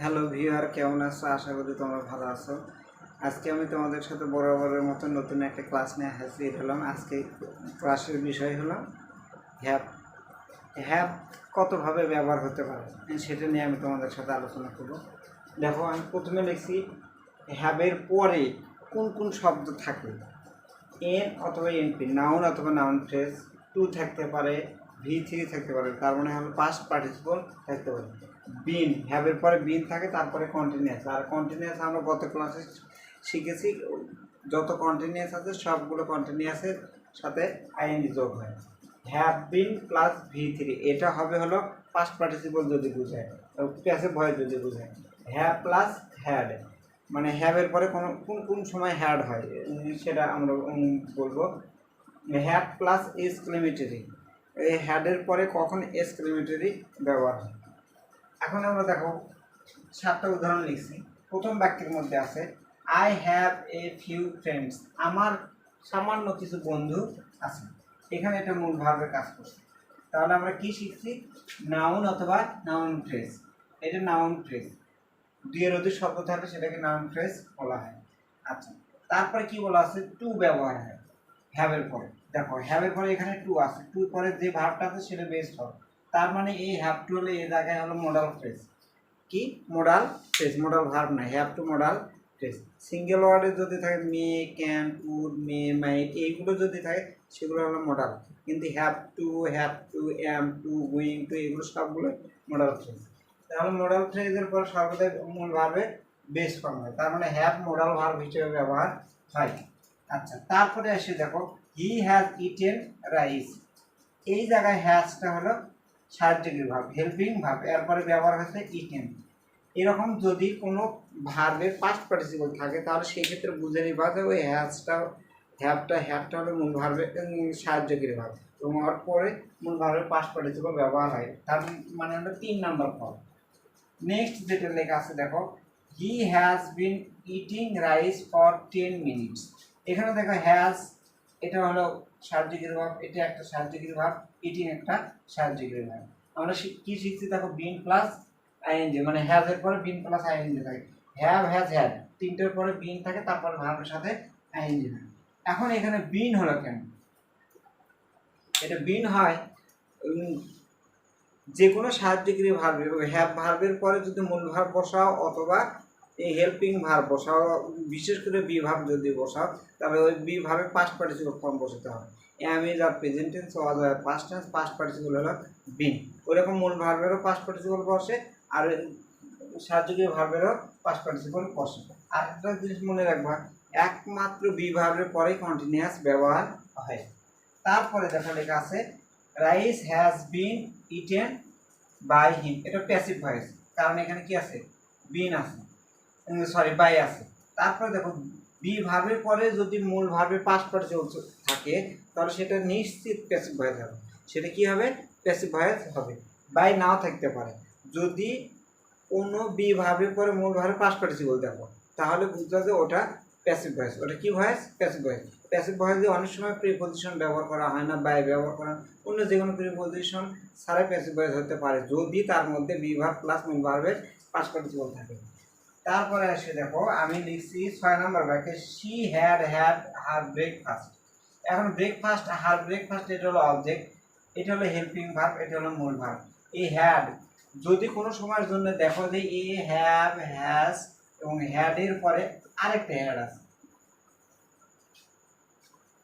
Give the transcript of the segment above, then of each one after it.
Hello viewer কেমন আছো? আশা করি তোমরা ভালো আছো। আজকে আমি তোমাদের সাথে বরাবরের মতো নতুন একটা ক্লাস নিয়ে হাজির হলাম। আজকে ক্লাসের বিষয় হলো হ্যাপ হ্যাপ কতভাবে ব্যবহার হতে পারে সেটা নিয়ে আমি তোমাদের সাথে আলোচনা করব। দেখো, আমি প্রথমে লিখছি হ্যাবের পরে কোন কোন শব্দ থাকে? এন অথবা এনপি নাউন অথবা নাউন ফ্রেজ টু থাকতে পারে ভি থ্রি থাকতে পারে। তার মানে হলো পাস্ট পার্টিসিপল থাকতে পারে। বিন হ্যাভের পরে বিন থাকে, তারপরে কন্টিনিউয়াস আর কন্টিনিউয়াস আমরা গত ক্লাসে শিখেছি, যত কন্টিনিউয়াস আছে, সবগুলো কন্টিনিউয়াসের সাথে আইএনডি যোগ হয়। Have been plus V three এটা হবে হলো পাস্ট পার্টিসিপল যদি বোঝায় প্যাসিভ ভয় যদি বোঝায়। হ্যাভ প্লাস হ্যাড মানে হ্যাভের পরে কোনো, কোন কোন সময় হ্যাড হয়, সেটা আমরা বলব। হ্যাড প্লাস এক্সক্লেমেটরি এই হ্যাডের পরে কখন এক্সক্লেমেটরি ব্যবহার এখন আমরা দেখো, সাতটা উদাহরণ লিখছি। প্রথম বাক্যের মধ্যে আছে I have a few friends আমার সামান্য কিছু বন্ধু আছে। এখানে এটা মূল ভাবের কাজ করছে। তাহলে আমরা কি শিখছি? নাউন অথবা নাউন ফ্রেজ এটা নাউন ফ্রেজ দুইয়ের অধিক শব্দ থাকলে সেটাকে নাউন ফ্রেজ বলা হয়। আচ্ছা তারপরে কি বলা আছে? টু ব্যবহার হয় হ্যাভের পরে। দেখো হ্যাভের পরে এখানে টু আছে। টু পরে যে ভাবটা আছে, সেটা বেস্ট হবে। তার মানে এই হ্যাভ টু হলে এই জায়গায় হলো মোডাল ফ্রেজ কি? মোডাল ফ্রেজ মোডাল ভার্ব না have to modal phrase single ওয়ার্ডে যদি থাকে, মে, ক্যান, উড, মে মাইট এইগুলো যদি থাকে, সেগুলো হলো মোডাল কিন্তু have to have to am to going to এগুলো সবগুলো মোডাল ফ্রেজ তাহলে মোডাল ফ্রেজের পর সর্বদাই মূল ভার্বে বেস ফর্ম হয়। তার মানে হ্যাভ মোডাল ভার্ব হিসেবে ব্যবহার হয়। আচ্ছা তারপরে এসে দেখো। হি হ্যাজ ইটেন রাইস এই জায়গায় হ্যাজটা হলো সাহায্যকারী ভাব হেল্পিং ভাব এরপরে ব্যবহার হচ্ছে ইটেন এরকম যদি কোনো ভার্বের পাস্ট পার্টিসিপল থাকে তাহলে সেই ক্ষেত্রে বুঝে নিবা যে ওই হ্যাজটা হ্যাপটা হ্যাবটা হলো মূল ভার্বের উম, সাহায্যকারী ভাব এবং ওর পরে মূল ভার্বের পাস্ট পার্টিসিপল ব্যবহার হয়। তার মানে হলো তিন নম্বর ফল নেক্সট যেটা লেখা আছে দেখো he has been eating rice for ten minutes এখানে দেখো হ্যাজ এটা হলো সাহায্যকারী ভাব, এটা একটা সাহায্যকারী ভাব ইটিং একটা সাহায্যকারী ভাব। আমরা কি শিখছি দেখো বিন প্লাস আইএনজি মানে হ্যাজ এর পরে বিন প্লাস আইএনজি থাকে। হ্যাভ হ্যাজ হ্যাড তিনটের পরে বিন থাকে, তারপরে ভার্বের সাথে আইএনজি থাকে। এখন এখানে বিন হলো কেন? এটা বিন হয় যে কোনো সাহায্যকারী ভার্বে হ্যাভ ভার্বের পরে যদি মূল ভার্ব বসাও, অথবা এই হেল্পিং ভার্ব বসাও, বিশেষ করে বি ভার্ব যদি বসাও, তাহলে ওই বি ভার্বে পাস্ট পার্টিসিপল ফর্ম বসাতে হবে। Am is are present tense was R past tense past participle হলো বিন ওইরকম মূল ভার্বেরও পাস্ট পার্টিসিপল বসে, আর সাহায্যকীয় ভার্বেরও পাস্ট পার্টিসিপল বসে। আর একটা জিনিস মনে রাখবা, একমাত্র বি ভার্বের পরেই কন্টিনিউয়াস ব্যবহার হয়। তারপরে দেখা লেখা আছে rice has been eaten by him এটা প্যাসিভ ভয়েস কারণ এখানে কি আছে? বিন আছে। সরি বাই আছে। তারপরে দেখো বি ভার্বের পরে যদি মূল ভার্বের পাস্ট পার্টিসিপল থাকে, তাহলে সেটা নিশ্চিত প্যাসিভ ভয়েস হবে। সেটা কি হবে? প্যাসিভ ভয়েস হবে। বাই নাও থাকতে পারে। যদি কোনো বি ভার্বের পরে মূল ভার্বের পাস্ট পার্টিসিপল দেখো তাহলে বুঝতে হবে ওটা প্যাসিভ ভয়েস ওটা কি ভয়েস প্যাসিভ ভয়েস প্যাসিভ ভয়েসে অনেক সময় প্রিপোজিশন ব্যবহার করা হয় না বাই ব্যবহার করা অন্য যে কোনো প্রিপোজিশন ছাড়াই প্যাসিভ ভয়েস হতে পারে। যদি তার মধ্যে বি ভার্ব প্লাস মূল ভার্বের পাস্ট পার্টিসিপল থাকে। তারপরে এসে দেখো, আমি লিখছি ছয় নম্বর ব্যাকে she had had her breakfast এখন ব্রেকফাস্ট হার ব্রেকফাস্ট এটা হলো অবজেক্ট এটা হলো হেল্পিং ভার্ব এটা হলো মূল ভার্ব এই হ্যাড যদি কোনো সময়ের জন্য দেখো যে এ হ্যাভ হ্যাজ এবং হ্যাডের পরে আরেকটা হ্যাড আছে।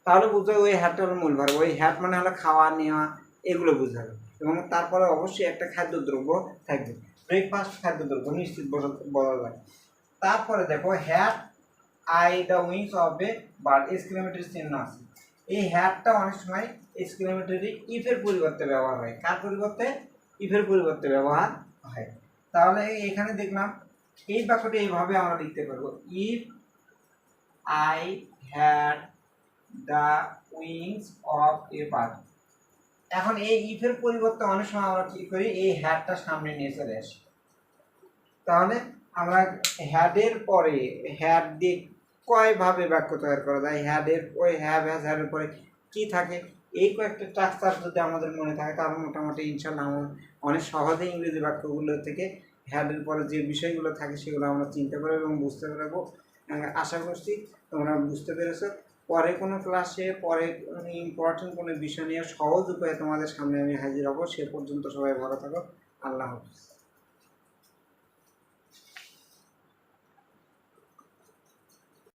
তাহলে বুঝতে হবে ওই হ্যাডটা হলো মূল ভার্ব ওই হ্যাড মানে হলো খাওয়া, নেওয়া, এগুলো বুঝাবে এবং তারপরে অবশ্যই একটা খাদ্যদ্রব্য থাকবে। ব্রেকফাস্ট খাদ্য খাদ্যদ্রব্য নিশ্চিত বলা- যায়। তারপরে দেখো had I the wings of a bird exclamatory চিহ্ন আছে। এই হ্যাটটা অনেক সময় এক্সক্লেমেটরি ইফের পরিবর্তে ব্যবহার হয়। কার পরিবর্তে? ইফের পরিবর্তে ব্যবহার হয়। তাহলে এখানে দেখলাম, এই বাক্যটি এইভাবে আমরা লিখতে পারব। If I had the wings of a bird এখন এই ইফের পরিবর্তে অনেক সময় আমরা কি করি, এই হ্যাডটা সামনে নিয়ে চলে আসি। তাহলে আমরা হ্যাডের পরে হ্যাড দিয়ে কয়ভাবে বাক্য তৈরি করা যায়? হ্যাডের ওই হ্যাভ হ্যাজ হ্যাডের পরে কি থাকে? এই কয়েকটা স্ট্রাকচার যদি আমাদের মনে থাকে, তাহলে মোটামুটি ইনশাল্লাহ আমরা অনেক সহজে ইংরেজি বাক্যগুলো থেকে হ্যাডের পরে যে বিষয়গুলো থাকে, সেগুলো আমরা চিন্তা করে এবং বুঝতে পারব। আশা করছি তোমরা বুঝতে পেরেছ। পরে কোনো ক্লাসে পরে ইম্পর্টেন্ট কোনো বিষয় নিয়ে সহজ উপায়ে তোমাদের সামনে আমি হাজির হব, সে পর্যন্ত সবাই ভালো থাকো। আল্লাহ হাফিজ।